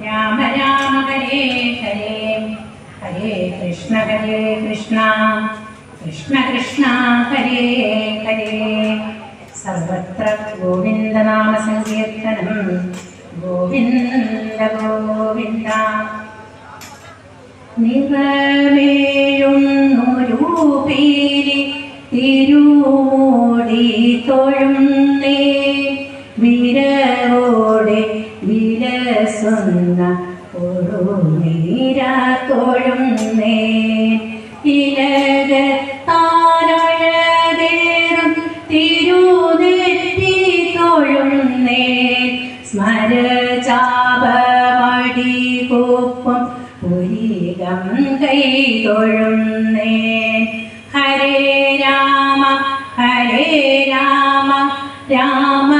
രാമ രാമ ഹരേ ഹരേ ഹരേ കൃഷ്ണ ഹരേ കൃഷ്ണ കൃഷ്ണ കൃഷ്ണ ഹരേ ഹരേ സർവത്ര ഗോവിന്ദനാമ സങ്കീർത്തനം ഗോവിന്ദ ഗോവിന്ദ നിറമേഴുന്നൊരു തിരുമോടി തൊഴുന്നേ വിലസുന്ന ഒരു ഇലക താരഴേറും ഇലകത്താരഴകേറും തിരുനെറ്റി സ്മര സ്മരചാപമടി കൂപ്പും പുരീകം കൈ തൊഴുന്നേ ഹരേ രാമ ഹരേ രാമ രാമ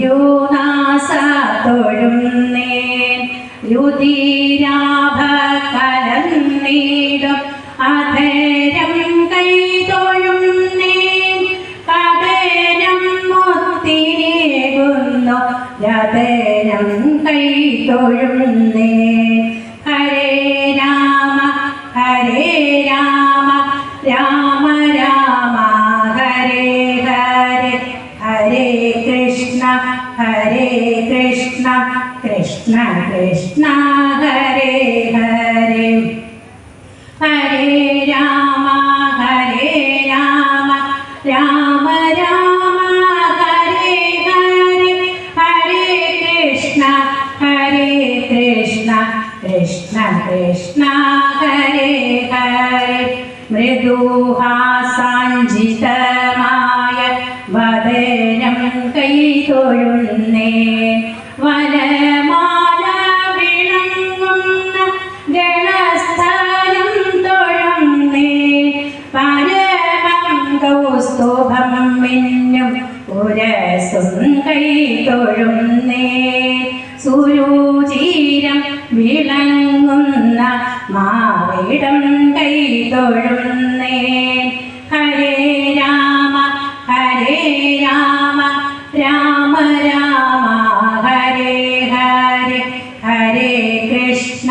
തിരുനാസ തൊഴുന്നേ രുതിരാഭ അധരം കൈ തൊഴുന്നേ കടനം മുത്തിനേകുന്നു രതനം കൈ തൊഴുന്നേ ഹരേ കൃഷ്ണ കൃഷ്ണ കൃഷ്ണ ഹരേ ഹരേ ഹരേ രാമ ഹരേ രാമ രാമ രാമ ഹരേ ഹരേ ഹരേ കൃഷ്ണ ഹരേ കൃഷ്ണ കൃഷ്ണ കൃഷ്ണ ഹരേ ഹരേ മൃദുഹാസാഞ്ചിതമായ കൗസ്തുഭം മിന്നും ഉരസും കൈ തൊഴുന്നേ. സുരൂചീരം വിളങ്ങുന്ന മാവിടം കൈ തൊഴുന്നേ. ഹരേ രാമ ഹരേ രാമ രാമ രാമ ഹരേ ഹരേ ഹരേ കൃഷ്ണ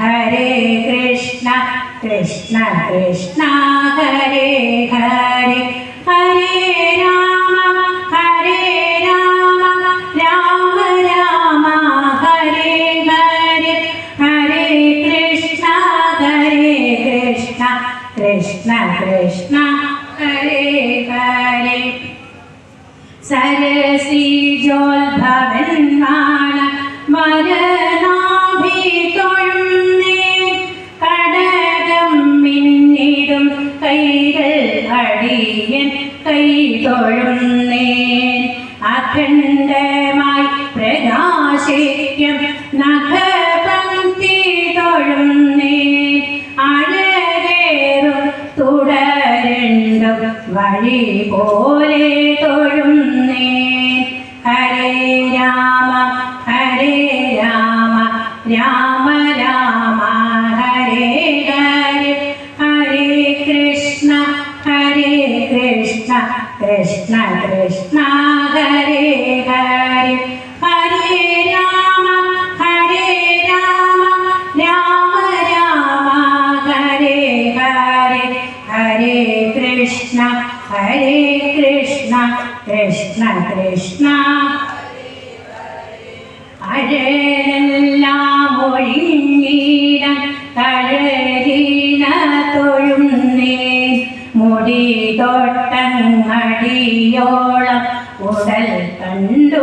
ഹരേ കൃഷ്ണ കൃഷ്ണ കൃഷ്ണ ഹരേ ഹരേ. കൃഷ്ണ കൃഷ്ണ ഹരേ ഹരേ. സരസിജോത്ഭവന്മാണ മരനാഭി കൈ തൊഴുന്നേ അഖണ്ഡമായി പ്രകാശിക്കും നഖപംക്തി തൊഴുന്നേ അഴകേറും തുടരണ്ടും വഴി പോലെ തൊഴുന്നേ ഹരേ രാമ ഹരേ രാമ രാമ കൃഷ്ണ കൃഷ്ണ തൊട്ടങ്ങടിയോളം ഉടൽ കണ്ടു.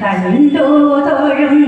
Thành.